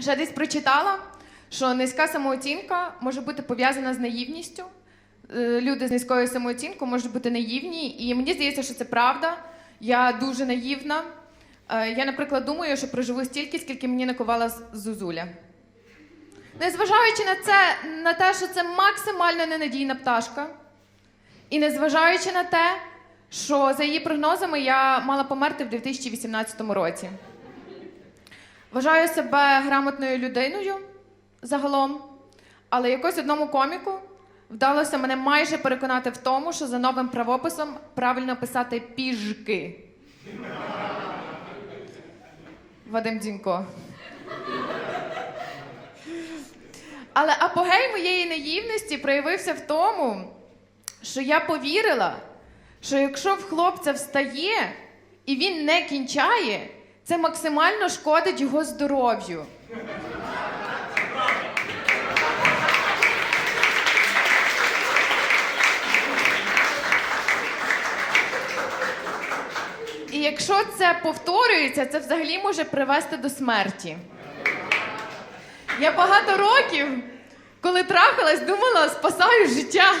Ще десь прочитала, що низька самооцінка може бути пов'язана з наївністю. Е, Люди з низькою самооцінкою можуть бути наївні, і мені здається, що це правда. Я дуже наївна. Е, Я, наприклад, думаю, що проживу стільки, скільки мені накувала Зузуля. Незважаючи на це, на те, що це максимально ненадійна пташка, і незважаючи на те, що за її прогнозами я мала померти в 2018 році. Вважаю себе грамотною людиною загалом, але якось одному коміку вдалося мене майже переконати в тому, що за новим правописом правильно писати піжки. Вадим Дзінько. Але апогей моєї наївності проявився в тому, що я повірила, що якщо в хлопця встає і він не кінчає, це максимально шкодить його здоров'ю. І якщо це повторюється, це взагалі може привести до смерті. Я багато років, коли трахалась, думала, спасаю життя.